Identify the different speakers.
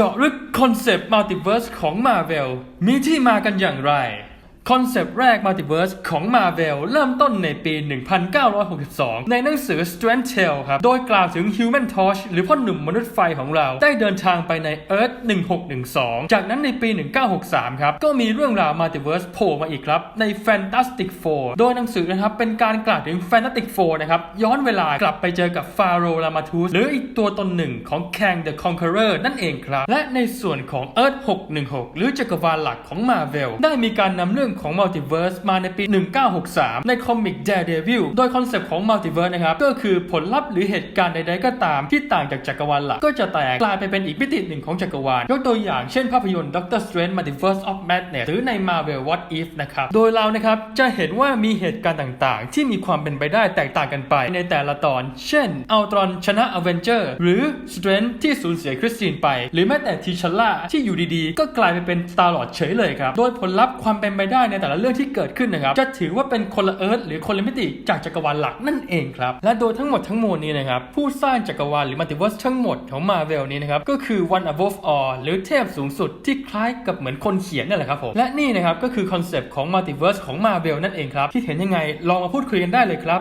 Speaker 1: เจาะลึกคอนเซปต์มัลติเวิร์สของ Marvel มีที่มากันอย่างไร คอนเซปต์แรกมัลติเวิร์สของ Marvel เริ่มต้นในปี 1962 ในหนังสือ Strange Tale ครับ โดยกล่าวถึง Human Torch หรือพ่อหนุ่มมนุษย์ไฟของเรา ได้เดินทางไปใน Earth 1612 จากนั้นในปี 1963 ครับ ก็มีเรื่องราวมัลติเวิร์สโผล่มาอีกครับ ใน Fantastic Four โดยหนังสือนะครับ เป็นการกล่าวถึง Fantastic Four นะครับ ย้อนเวลากลับไปเจอกับฟาโรห์ลามาทูสหรืออีกตัวตนหนึ่งของ Kang the Conqueror นั่นเองครับ และในส่วนของ Earth 616 หรือจักรวาลหลักของ Marvel ได้มีการนำเรื่องของ Multiverse มาในปี 1963 ในคอมิก Daredevil โดยคอนเซปต์ของ Multiverse นะครับ ก็คือผลลัพธ์หรือเหตุการณ์ใดๆก็ตามที่ต่างจากจักรวาลหลัก ก็จะแตกกลายไปเป็นอีกมิติหนึ่งของจักรวาล ยกตัวอย่างเช่นภาพยนตร์ Doctor Strange Multiverse of Madness หรือใน Marvel What If นะครับ โดยเรานะครับจะเห็นว่ามีเหตุการณ์ต่างๆ ที่มีความเป็นไปได้แตกต่างกันไปในแต่ละตอน เช่นอัลตรอนชนะอเวนเจอร์หรือ Strange ที่สูญเสียคริสตินไป หรือแม้แต่ทิชล่าที่อยู่ดีๆ ก็กลายไปเป็นตาหลอดเฉยเลยครับ โดยผลลัพธ์ความเป็นไปได้ในแต่ละเรื่องที่เกิดขึ้นนะครับ จะถือว่าเป็นคนละเอิร์ธหรือคนละมิติจากจักรวาลหลักนั่นเองครับ และโดยทั้งหมดทั้งมวลนี้นะครับ ผู้สร้างจักรวาลหรือมัลติเวิร์สทั้งหมดของมาเวลนี้นะครับ ก็คือ One Above All หรือเทพสูงสุดที่คล้ายกับเหมือนคนเขียนนั่นแหละครับผม และนี่นะครับก็คือคอนเซปต์ของมัลติเวิร์สของมาเวลนั่นเองครับ คิดเห็นยังไงลองมาพูดคุยกันได้เลยครับ